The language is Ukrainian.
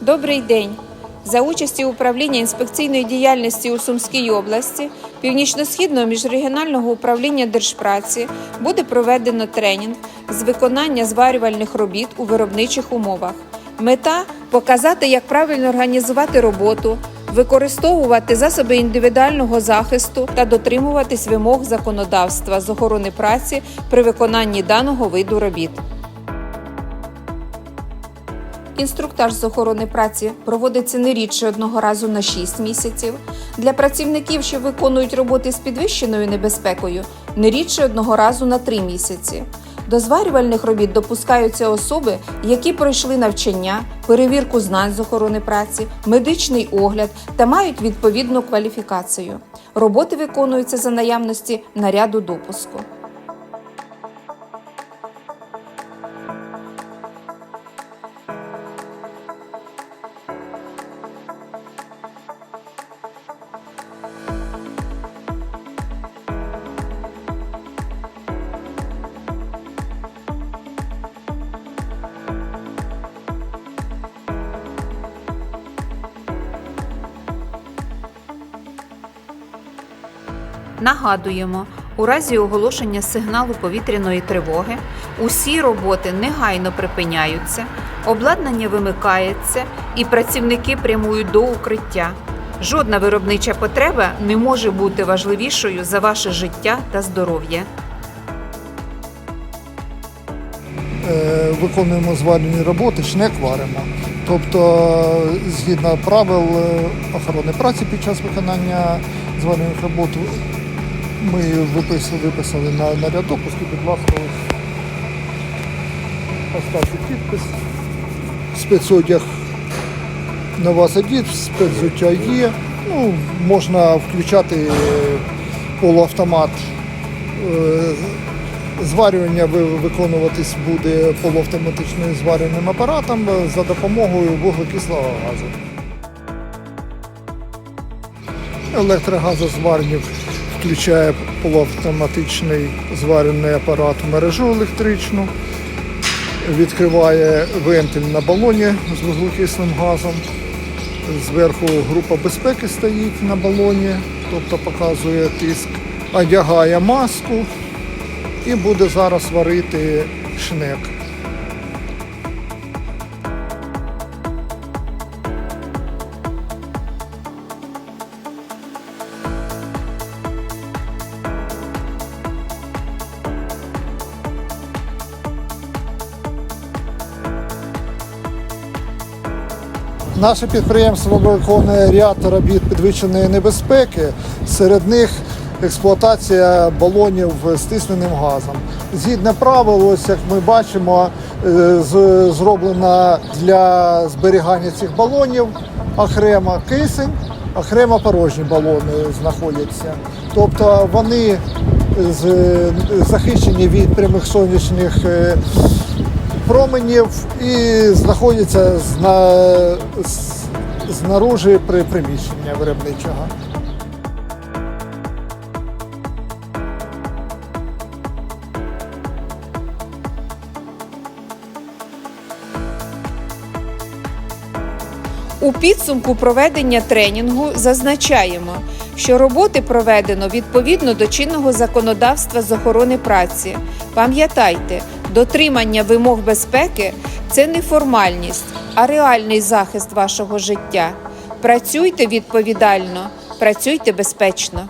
Добрий день! За участі управління інспекційної діяльності у Сумській області Північно-східного міжрегіонального управління держпраці буде проведено тренінг з виконання зварювальних робіт у виробничих умовах. Мета показати, як правильно організувати роботу, використовувати засоби індивідуального захисту та дотримуватись вимог законодавства з охорони праці при виконанні даного виду робіт. Інструктаж з охорони праці проводиться не рідше одного разу на 6 місяців. Для працівників, що виконують роботи з підвищеною небезпекою, не рідше одного разу на 3 місяці. До зварювальних робіт допускаються особи, які пройшли навчання, перевірку знань з охорони праці, медичний огляд та мають відповідну кваліфікацію. Роботи виконуються за наявності наряду допуску. Нагадуємо, у разі оголошення сигналу повітряної тривоги усі роботи негайно припиняються, обладнання вимикається і працівники прямують до укриття. Жодна виробнича потреба не може бути важливішою за ваше життя та здоров'я. Е, виконуємо зварювальні роботи, шнек варимо. Тобто, згідно правил е, охорони праці під час виконання зварювальних робот, ми виписали, виписали на, на ряд допуску, будь ласка, поставте підпис. Спецодяг на вас одіт, спецзуття є. Ну, можна включати е, полуавтомат. Е, Зварювання виконуватись буде полуавтоматичним зварювальним апаратом за допомогою вуглекислого газу. Електрогазозварник включає полуавтоматичний зварювальний апарат в мережу електричну, відкриває вентиль на балоні з вуглекислим газом. Зверху група безпеки стоїть на балоні, тобто показує тиск, одягає маску і буде зараз варити шнек. Наше підприємство виконує ряд робіт підвищеної небезпеки. Серед них експлуатація балонів з тисненим газом. Згідно правил, ось як ми бачимо, е, зроблена для зберігання цих балонів окремо кисень, окремо порожні балони знаходяться. Тобто вони захищені від прямих сонячних е, променів і знаходяться зна, знаружи при приміщення виробничого. У підсумку проведення тренінгу зазначаємо, що роботи проведено відповідно до чинного законодавства з охорони праці. Пам'ятайте, дотримання вимог безпеки це не формальність, а реальний захист вашого життя. Працюйте відповідально, працюйте безпечно.